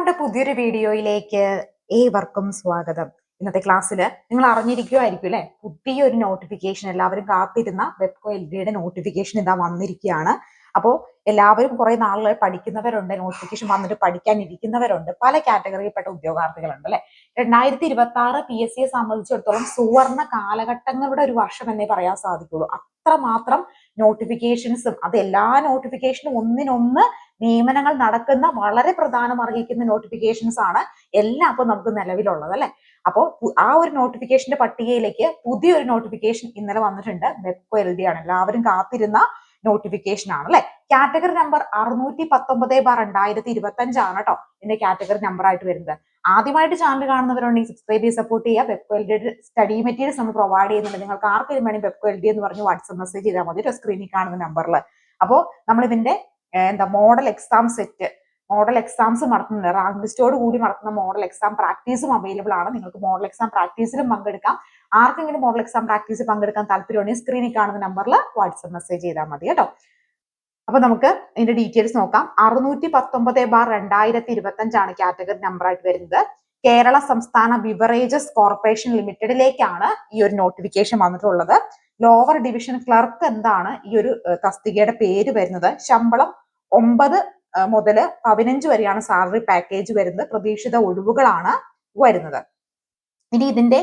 Ground പുതിയൊരു വീഡിയോയിലേക്ക് ഏവർക്കും സ്വാഗതം. ഇന്നത്തെ ക്ലാസ്സിൽ നിങ്ങൾ അറിഞ്ഞിരിക്കുമായിരിക്കും അല്ലെ? പുതിയൊരു നോട്ടിഫിക്കേഷൻ എല്ലാവരും കാത്തിരുന്ന വെബ്കോ എൽ ഡിയുടെ നോട്ടിഫിക്കേഷൻ ഇതാ വന്നിരിക്കുകയാണ്. അപ്പോൾ എല്ലാവരും കുറെ നാളുകൾ പഠിക്കുന്നവരുണ്ട് നോട്ടിഫിക്കേഷൻ വന്നിട്ട് പഠിക്കാൻ ഇരിക്കുന്നവരുണ്ട് പല കാറ്റഗറിയിൽപ്പെട്ട ഉദ്യോഗാർത്ഥികളുണ്ട് അല്ലെ? രണ്ടായിരത്തി ഇരുപത്തി ആറ് പി എസ് സിയെ സംബന്ധിച്ചിടത്തോളം സുവർണ കാലഘട്ടങ്ങളുടെ ഒരു വർഷം എന്നേ പറയാൻ സാധിക്കുള്ളൂ. അത്രമാത്രം നോട്ടിഫിക്കേഷൻസും അത് എല്ലാ നോട്ടിഫിക്കേഷനും ഒന്നിനൊന്ന് നിയമനങ്ങൾ നടക്കുന്ന വളരെ പ്രധാനം അർഹിക്കുന്ന നോട്ടിഫിക്കേഷൻസ് ആണ് എല്ലാം അപ്പൊ നമുക്ക് നിലവിലുള്ളത് അല്ലെ? അപ്പോൾ ആ ഒരു നോട്ടിഫിക്കേഷന്റെ പട്ടികയിലേക്ക് പുതിയൊരു നോട്ടിഫിക്കേഷൻ ഇന്നലെ വന്നിട്ടുണ്ട്. ബെപ്പോ എൽ ഡി ആണ്. എല്ലാവരും കാത്തിരുന്ന നോട്ടിഫിക്കേഷൻ ആണ് അല്ലെ? കാറ്റഗറി നമ്പർ അറുന്നൂറ്റി പത്തൊമ്പത് ബാർ രണ്ടായിരത്തി ഇരുപത്തി അഞ്ചാണ് കേട്ടോ ഇതിന്റെ കാറ്റഗറി നമ്പർ ആയിട്ട് വരുന്നത്. ആദ്യമായിട്ട് ചാനൽ കാണുന്നവരുണ്ടെങ്കിൽ സബ്സ്ക്രൈബ് ചെയ്ത് സപ്പോർട്ട് ചെയ്യുക. Webco L D study materials നമ്മൾ പ്രൊവൈഡ് ചെയ്യുന്നുണ്ട് നിങ്ങൾക്ക് ആർക്കും വേണമെങ്കിൽ വെബ് എൽ ഡി എന്ന് പറഞ്ഞ് വാട്സ്ആപ്പ് മെസ്സേജ് ചെയ്താൽ മതി സ്ക്രീനിൽ കാണുന്ന നമ്പറിൽ അപ്പോൾ നമ്മൾ ഇതിന്റെ എന്താ model exam set model exams നടത്തുന്നുണ്ട്. റാങ്ക് ലിസ്റ്റോട് കൂടി നടത്തുന്ന മോഡൽ എക്സാം പ്രാക്ടീസും അവൈലബിൾ ആണ്. നിങ്ങൾക്ക് മോഡൽ എക്സാം പ്രാക്ടീസിലും പങ്കെടുക്കാം. ആർക്കെങ്കിലും മോഡൽ എക്സാം പ്രാക്ടീസ് പങ്കെടുക്കാൻ താല്പര്യമുണ്ടെങ്കിൽ സ്ക്രീനിൽ കാണുന്ന നമ്പറിൽ വാട്സ്ആപ്പ് മെസ്സേജ് ചെയ്താൽ മതി കേട്ടോ. അപ്പൊ നമുക്ക് ഇതിന്റെ ഡീറ്റെയിൽസ് നോക്കാം. അറുന്നൂറ്റി പത്തൊമ്പത് ബാർ രണ്ടായിരത്തി ഇരുപത്തി അഞ്ചാണ് കാറ്റഗറി നമ്പർ ആയിട്ട് വരുന്നത്. കേരള സംസ്ഥാന ബിവറേജസ് കോർപ്പറേഷൻ ലിമിറ്റഡിലേക്കാണ് ഈ ഒരു നോട്ടിഫിക്കേഷൻ വന്നിട്ടുള്ളത്. ലോവർ ഡിവിഷൻ ക്ലർക്ക് എന്താണ് ഈ ഒരു തസ്തികയുടെ പേര് വരുന്നത്? ശമ്പളം ഒമ്പത് മുതൽ പതിനഞ്ച് വരെയാണ് സാലറി പാക്കേജ് വരുന്നത്. പ്രതീക്ഷിത ഒഴിവുകളാണ് വരുന്നത്. ഇനി ഇതിന്റെ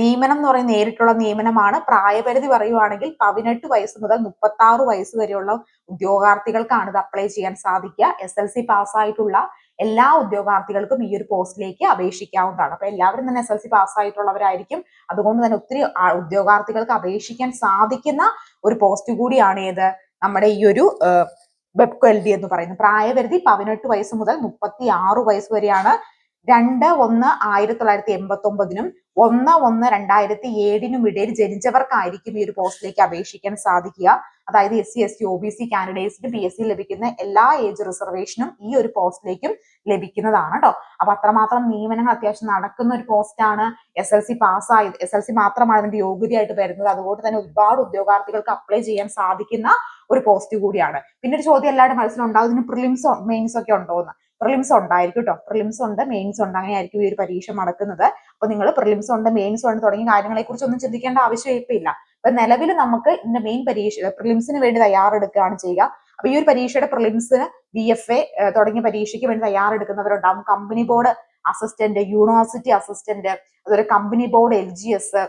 നിയമനം എന്ന് പറയുന്ന നേരിട്ടുള്ള നിയമനമാണ്. പ്രായപരിധി പറയുവാണെങ്കിൽ പതിനെട്ട് വയസ്സ് മുതൽ മുപ്പത്തി ആറ് വയസ്സ് വരെയുള്ള ഉദ്യോഗാർത്ഥികൾക്കാണ് ഇത് അപ്ലൈ ചെയ്യാൻ സാധിക്കുക. എസ് എൽ സി പാസ്സായിട്ടുള്ള എല്ലാ ഉദ്യോഗാർത്ഥികൾക്കും ഈ ഒരു പോസ്റ്റിലേക്ക് അപേക്ഷിക്കാവുന്നതാണ്. അപ്പൊ എല്ലാവരും തന്നെ എസ് എൽ സി പാസ്സായിട്ടുള്ളവരായിരിക്കും അതുകൊണ്ട് തന്നെ ഒത്തിരി ഉദ്യോഗാർത്ഥികൾക്ക് അപേക്ഷിക്കാൻ സാധിക്കുന്ന ഒരു പോസ്റ്റ് കൂടിയാണ് ഏത് നമ്മുടെ ഈ ഒരു വെബ് ഡി എന്ന് പറയുന്നത്. പ്രായപരിധി പതിനെട്ട് വയസ്സ് മുതൽ മുപ്പത്തി ആറ് വയസ്സ് വരെയാണ് രണ്ട് ഒന്ന് ആയിരത്തി തൊള്ളായിരത്തി എൺപത്തി ഒമ്പതിനും ഒന്ന് ഒന്ന് രണ്ടായിരത്തി ഏഴിനും ഇടയിൽ ജനിച്ചവർക്കായിരിക്കും ഈ ഒരു പോസ്റ്റിലേക്ക് അപേക്ഷിക്കാൻ സാധിക്കുക. അതായത് S C S T O B C കാൻഡിഡേറ്റ്സിന് P S C ലഭിക്കുന്ന എല്ലാ ഏജ് റിസർവേഷനും ഈ ഒരു പോസ്റ്റിലേക്കും ലഭിക്കുന്നതാണ് കേട്ടോ അപ്പൊ അത്രമാത്രം നിയമനങ്ങൾ അത്യാവശ്യം നടക്കുന്ന ഒരു പോസ്റ്റാണ് എസ് എൽ സി പാസ്സായത്. എസ് എൽ സി മാത്രമാണ് അതിന്റെ യോഗ്യതയായിട്ട് വരുന്നത്. അതുകൊണ്ട് തന്നെ ഒരുപാട് ഉദ്യോഗാർത്ഥികൾക്ക് അപ്ലൈ ചെയ്യാൻ സാധിക്കുന്ന ഒരു പോസ്റ്റ് കൂടിയാണ്. പിന്നെ ഒരു ചോദ്യം എല്ലാവരുടെ മനസ്സിലുണ്ടാവും. ഇതിന് പ്രിലിംസോ മെയിൻസോ ഒക്കെ ഉണ്ടോ എന്ന് പ്രിലിംസ് ഉണ്ടായിരിക്കും കേട്ടോ പ്രിലിംസ് ഉണ്ട് മെയിൻസ് ഉണ്ട്. അങ്ങനെ ആയിരിക്കും ഈ ഒരു പരീക്ഷ നടക്കുന്നത്. അപ്പൊ നിങ്ങൾ പ്രിലിംസ് ഉണ്ട് മെയിൻസ് ഉണ്ട് തുടങ്ങിയ കാര്യങ്ങളെ കുറിച്ച് ഒന്നും ചിന്തിക്കേണ്ട ആവശ്യം ഇപ്പൊ ഇല്ല. അപ്പൊ നിലവിൽ നമുക്ക് ഇതിന്റെ മെയിൻ പരീക്ഷ പ്രിലിംസിന് വേണ്ടി തയ്യാറെടുക്കുകയാണ് ചെയ്യുക. അപ്പൊ ഈ ഒരു പരീക്ഷയുടെ പ്രിലിംസിന് ബി എഫ് എ തുടങ്ങിയ പരീക്ഷയ്ക്ക് വേണ്ടി തയ്യാറെടുക്കുന്നവരുണ്ടാവും. Company board assistant university assistant അതുപോലെ company board L G S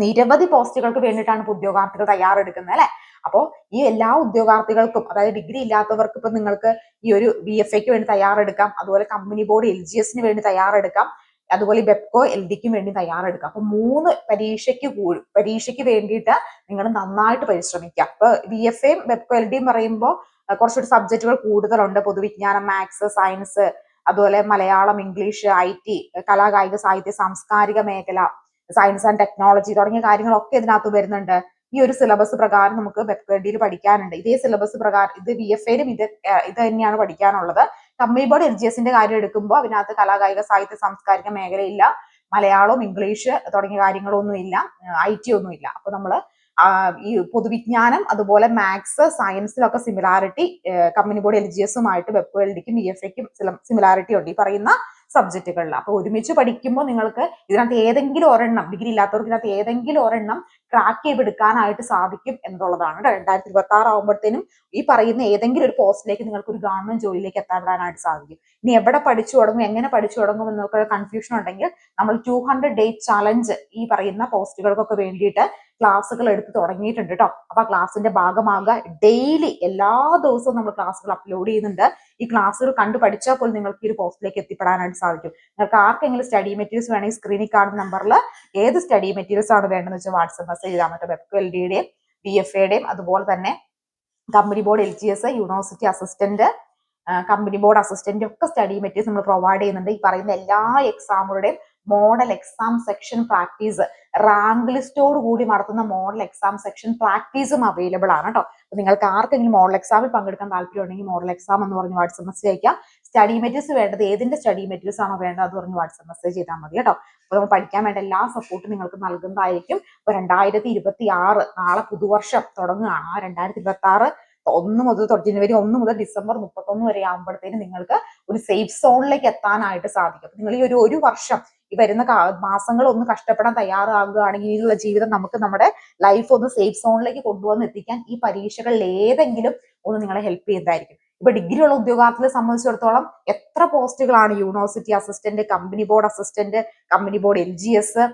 നിരവധി പോസ്റ്റുകൾക്ക് വേണ്ടിയിട്ടാണ് ഉദ്യോഗാർത്ഥികൾ തയ്യാറെടുക്കുന്നത് അല്ലെ? അപ്പോൾ ഈ എല്ലാ ഉദ്യോഗാർത്ഥികൾക്കും അതായത് ഡിഗ്രി ഇല്ലാത്തവർക്ക് ഇപ്പൊ നിങ്ങൾക്ക് ഈ ഒരു ബി എഫ് എക്ക് വേണ്ടി തയ്യാറെടുക്കാം അതുപോലെ കമ്പനി ബോർഡ് എൽ ജി എസിന് വേണ്ടി തയ്യാറെടുക്കാം അതുപോലെ ബെപ്കോ എൽ ഡിക്കും വേണ്ടി തയ്യാറെടുക്കാം. അപ്പൊ മൂന്ന് പരീക്ഷയ്ക്ക് കൂടി പരീക്ഷയ്ക്ക് വേണ്ടിയിട്ട് നിങ്ങൾ നന്നായിട്ട് പരിശ്രമിക്കുക. അപ്പൊ ബി എഫ് എയും ബെപ്കോ എൽ ഡിയും പറയുമ്പോൾ കുറച്ചുകൂടി സബ്ജക്റ്റുകൾ കൂടുതലുണ്ട്. പൊതുവിജ്ഞാനം മാത്സ് സയൻസ് അതുപോലെ മലയാളം ഇംഗ്ലീഷ് ഐ ടി കലാകായിക സാഹിത്യ സാംസ്കാരിക മേഖല സയൻസ് ആൻഡ് ടെക്നോളജി തുടങ്ങിയ കാര്യങ്ങളൊക്കെ ഇതിനകത്ത് വരുന്നുണ്ട്. ഈ ഒരു സിലബസ് പ്രകാരം നമുക്ക് വെബ്കഡിയിൽ പഠിക്കാനുണ്ട്. ഇതേ സിലബസ് പ്രകാരം ഇത് ബി എഫ് എയിലും ഇത് ഇത് തന്നെയാണ് പഠിക്കാനുള്ളത്. കമ്പനി ബോർഡ് എൽ ജി എസിന്റെ കാര്യം എടുക്കുമ്പോൾ അതിനകത്ത് കലാകായിക സാഹിത്യ സാംസ്കാരിക മേഖലയില്ല. മലയാളവും ഇംഗ്ലീഷ് തുടങ്ങിയ കാര്യങ്ങളൊന്നും ഇല്ല. ഐ ടി ഒന്നും ഇല്ല. അപ്പൊ നമ്മൾ ഈ പൊതുവിജ്ഞാനം അതുപോലെ maths സയൻസിലൊക്കെ similarity company board L G എസുമായിട്ട് web L ഡിക്കും ബി എഫ് എക്കും സിമിലാരിറ്റി ഉണ്ട്. ഈ പറയുന്ന സബ്ജക്റ്റുകളിൽ അപ്പൊ ഒരുമിച്ച് പഠിക്കുമ്പോൾ നിങ്ങൾക്ക് ഇതിനകത്ത് ഏതെങ്കിലും ഒരെണ്ണം ഡിഗ്രി ഇല്ലാത്തവർക്ക് ഇതിനകത്ത് ഏതെങ്കിലും ഒരെണ്ണം ട്രാക്ക് ചെയ്തെടുക്കാനായിട്ട് സാധിക്കും എന്നുള്ളതാണ് രണ്ടായിരത്തി ഇരുപത്തി ആറ് ആകുമ്പോഴത്തേനും ഈ പറയുന്ന ഏതെങ്കിലും ഒരു പോസ്റ്റിലേക്ക് നിങ്ങൾക്ക് ഒരു ഗവൺമെന്റ് ജോലിയിലേക്ക് എത്താനായിട്ട് സാധിക്കും. ഇനി എവിടെ പഠിച്ചു തുടങ്ങും എങ്ങനെ പഠിച്ചു തുടങ്ങും എന്നൊക്കെ കൺഫ്യൂഷൻ ഉണ്ടെങ്കിൽ നമ്മൾ ടു ഹൺഡ്രഡ് ഡേ ചലഞ്ച് ഈ പറയുന്ന പോസ്റ്റുകൾക്കൊക്കെ വേണ്ടിയിട്ട് ക്ലാസ്സുകൾ എടുത്ത് തുടങ്ങിയിട്ടുണ്ട് കേട്ടോ അപ്പൊ ക്ലാസ്സിന്റെ ഭാഗമാകുക ഡെയിലി എല്ലാ ദിവസവും നമ്മൾ ക്ലാസ്സുകൾ അപ്ലോഡ് ചെയ്യുന്നുണ്ട്. ഈ ക്ലാസ്സുകൾ കണ്ടു പഠിച്ചാൽ പോലും നിങ്ങൾക്ക് ഈ ഒരു പോസ്റ്റിലേക്ക് എത്തിപ്പെടാനായിട്ട് സാധിക്കും. നിങ്ങൾക്ക് ആർക്കെങ്കിലും സ്റ്റഡി മെറ്റീരിയൽസ് വേണമെങ്കിൽ സ്ക്രീനിൽ കാണുന്ന നമ്പറിൽ ഏത് സ്റ്റഡി മെറ്റീരിയൽസ് ആണ് വേണ്ടതെന്ന് വെച്ചാൽ വാട്സ്ആപ്പ് മെസ്സേജ് ചെയ്താൽ മറ്റേ വെബ് എൽ ഡിയുടെയും ബി എഫ് എയുടെയും അതുപോലെ തന്നെ company board L G S university assistant company board assistant ഒക്കെ സ്റ്റഡി മെറ്റീരിയൽസ് നമ്മൾ പ്രൊവൈഡ് ചെയ്യുന്നുണ്ട്. ഈ പറയുന്ന എല്ലാ എക്സാമുകളുടെയും model exam section practice rank ലിസ്റ്റോട് കൂടി നടത്തുന്ന മോഡൽ എക്സാം സെക്ഷൻ പ്രാക്ടീസും അവൈലബിൾ ആണ് കേട്ടോ നിങ്ങൾക്ക് ആർക്കെങ്കിലും മോഡൽ എക്സാമിൽ പങ്കെടുക്കാൻ താല്പര്യം ഉണ്ടെങ്കിൽ മോഡൽ എക്സാം എന്ന് പറഞ്ഞ് വാട്സപ്പ് മെസ്സേജ് അയക്കാം സ്റ്റഡി മെറ്റീരിയൽസ് വേണ്ടത് ഏതിന്റെ സ്റ്റഡി മെറ്റീരിയൽസ് ആണോ വേണ്ടത് അത് പറഞ്ഞ് വാട്സപ്പ് മെസ്സേജ് ചെയ്താൽ മതി കേട്ടോ അപ്പൊ നമ്മൾ പഠിക്കാൻ വേണ്ട എല്ലാ സപ്പോർട്ടും നിങ്ങൾക്ക് നൽകുന്നതായിരിക്കും. ഇപ്പൊ രണ്ടായിരത്തി ഇരുപത്തി ആറ് നാളെ പുതുവർഷം തുടങ്ങുകയാണ്. ആ രണ്ടായിരത്തി ഇരുപത്തി ആറ് ഒന്ന് മുതൽ ജനുവരി ഒന്ന് മുതൽ ഡിസംബർ മുപ്പത്തൊന്ന് വരെ ആകുമ്പോഴത്തേന് നിങ്ങൾക്ക് ഒരു സേഫ് സോണിലേക്ക് എത്താനായിട്ട് സാധിക്കും. നിങ്ങൾ ഈ ഒരു ഒരു വർഷം ഈ വരുന്ന മാസങ്ങൾ ഒന്ന് കഷ്ടപ്പെടാൻ തയ്യാറാകുകയാണെങ്കിൽ ഇതിലുള്ള ജീവിതം നമുക്ക് നമ്മുടെ ലൈഫ് ഒന്ന് സേഫ് സോണിലേക്ക് കൊണ്ടുവന്ന് എത്തിക്കാൻ ഈ പരീക്ഷകളിൽ ഏതെങ്കിലും ഒന്ന് നിങ്ങളെ ഹെൽപ്പ് ചെയ്യുന്നതായിരിക്കും. ഇപ്പൊ ഡിഗ്രി ഉള്ള ഉദ്യോഗാർത്ഥികളെ സംബന്ധിച്ചിടത്തോളം എത്ര പോസ്റ്റുകളാണ് university assistant company board assistant company board L G S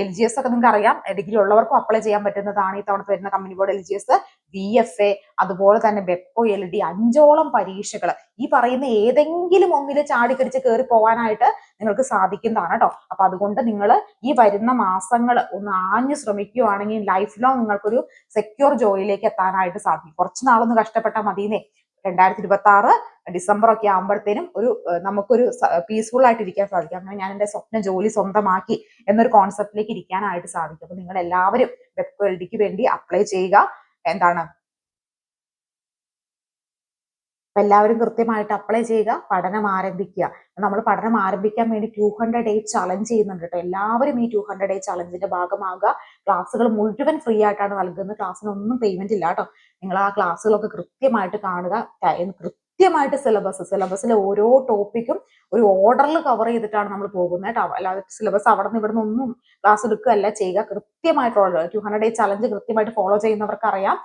L G S ഒക്കെ നിങ്ങൾക്ക് അറിയാം ഡിഗ്രി ഉള്ളവർക്കും അപ്ലൈ ചെയ്യാൻ പറ്റുന്നതാണ് ഈ തവണ വരുന്ന company board L G S V F A അതുപോലെ തന്നെ ബെപ്പോ എൽ ഡി അഞ്ചോളം പരീക്ഷകൾ ഈ പറയുന്ന ഏതെങ്കിലും ഒന്നിൽ ചാടിക്കടിച്ച് കയറി പോകാനായിട്ട് നിങ്ങൾക്ക് സാധിക്കുന്നതാണ് കേട്ടോ അപ്പൊ അതുകൊണ്ട് നിങ്ങൾ ഈ വരുന്ന മാസങ്ങൾ ഒന്ന് ആഞ്ഞു ശ്രമിക്കുകയാണെങ്കിൽ ലൈഫ് ലോങ് നിങ്ങൾക്കൊരു സെക്യൂർ ജോലിയിലേക്ക് എത്താനായിട്ട് സാധിക്കും. കുറച്ച് നാളൊന്ന് കഷ്ടപ്പെട്ടാൽ മതിയെന്നേ രണ്ടായിരത്തി ഇരുപത്തി ആറ് ഡിസംബർ ഒക്കെ ആകുമ്പോഴത്തേനും ഒരു നമുക്കൊരു പീസ്ഫുൾ ആയിട്ട് ഇരിക്കാൻ സാധിക്കും. അങ്ങനെ ഞാൻ എന്റെ സ്വപ്നം ജോലി സ്വന്തമാക്കി എന്നൊരു കോൺസെപ്റ്റിലേക്ക് ഇരിക്കാനായിട്ട് സാധിക്കും. അപ്പൊ നിങ്ങൾ എല്ലാവരും വെബ് എൽ ഡിക്ക് വേണ്ടി അപ്ലൈ ചെയ്യുക. എന്താണ്? എല്ലാവരും കൃത്യമായിട്ട് അപ്ലൈ ചെയ്യുക. പഠനം ആരംഭിക്കുക. നമ്മൾ പഠനം ആരംഭിക്കാൻ വേണ്ടി ടു ഹൺഡ്രഡ് ഡേ ചലഞ്ച് ചെയ്യുന്നുണ്ട് കേട്ടോ. എല്ലാവരും ഈ ടു ഹൺഡ്രഡ് ഡേ ചലഞ്ചിന്റെ ഭാഗമാകുക. ക്ലാസ്സുകൾ മുഴുവൻ ഫ്രീ ആയിട്ടാണ് നൽകുന്നത്. ക്ലാസ്സിനൊന്നും പേയ്മെന്റ് ഇല്ല കേട്ടോ. നിങ്ങൾ ആ ക്ലാസ്സുകളൊക്കെ കൃത്യമായിട്ട് കാണുക. കൃത്യമായിട്ട് സിലബസ് സിലബസിലെ ഓരോ ടോപ്പിക്കും ഒരു ഓർഡറിൽ കവർ ചെയ്തിട്ടാണ് നമ്മൾ പോകുന്നത് കേട്ടോ. അല്ലാതെ സിലബസ് അവിടെ നിന്ന് ഇവിടെ നിന്നൊന്നും ക്ലാസ് എടുക്കുകയല്ല ചെയ്യുക. കൃത്യമായിട്ട് order two hundred day challenge കൃത്യമായിട്ട് ഫോളോ ചെയ്യുന്നവർക്ക് അറിയാം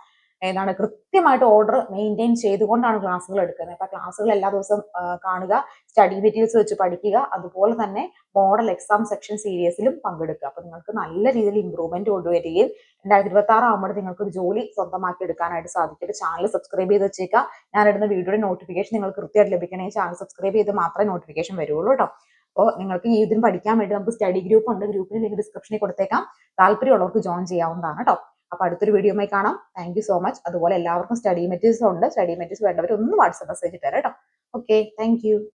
ഏതാണ് കൃത്യമായിട്ട് ഓർഡർ മെയിന്റെയിൻ ചെയ്തുകൊണ്ടാണ് ക്ലാസ്സുകൾ എടുക്കുന്നത്. അപ്പൊ ക്ലാസ്സുകൾ എല്ലാ ദിവസവും കാണുക സ്റ്റഡി മെറ്റീരിയൽസ് വെച്ച് പഠിക്കുക അതുപോലെ തന്നെ മോഡൽ എക്സാം സെക്ഷൻ സീരീസിലും പങ്കെടുക്കുക. അപ്പൊ നിങ്ങൾക്ക് നല്ല രീതിയിൽ ഇമ്പ്രൂവ്മെന്റ് കൊണ്ടുവരികയും രണ്ടായിരത്തി ഇരുപത്തി ആറ് ആകുമ്പോൾ നിങ്ങൾക്ക് ഒരു ജോലി സ്വന്തമാക്കി എടുക്കാനായിട്ട് സാധിക്കും. ചാനൽ സബ്സ്ക്രൈബ് ചെയ്ത് വെച്ചേക്കുക. ഞാൻ ഇടുന്ന വീഡിയോയുടെ നോട്ടിഫിക്കേഷൻ നിങ്ങൾ കൃത്യമായിട്ട് ലഭിക്കണമെങ്കിൽ ചാനൽ സബ്സ്ക്രൈബ് ചെയ്ത് മാത്രമേ നോട്ടിഫിക്കേഷൻ വരുള്ളൂ കേട്ടോ. അപ്പോൾ നിങ്ങൾക്ക് ഈ ഇതിന് പഠിക്കാൻ വേണ്ടി നമുക്ക് സ്റ്റഡി ഗ്രൂപ്പ് ഉണ്ട്. ഗ്രൂപ്പിന് ലിങ്ക് ഡിസ്ക്രിപ്ഷനിൽ കൊടുത്തേക്കാം. താല്പര്യമുള്ളവർക്ക് ജോയിൻ ചെയ്യാവുന്നതാണ് കേട്ടോ. അപ്പൊ അടുത്തൊരു വീഡിയോമായി കാണാം. താങ്ക് സോ മച്ച് അതുപോലെ എല്ലാവർക്കും സ്റ്റഡി മെറ്റീരിയൽസ് ഉണ്ട്. സ്റ്റഡി മെറ്റീരിയൽസ് വേണ്ടവർ ഒന്ന് വാട്സപ്പ് മെസ്സേജ് തരാം കേട്ടോ. Okay thank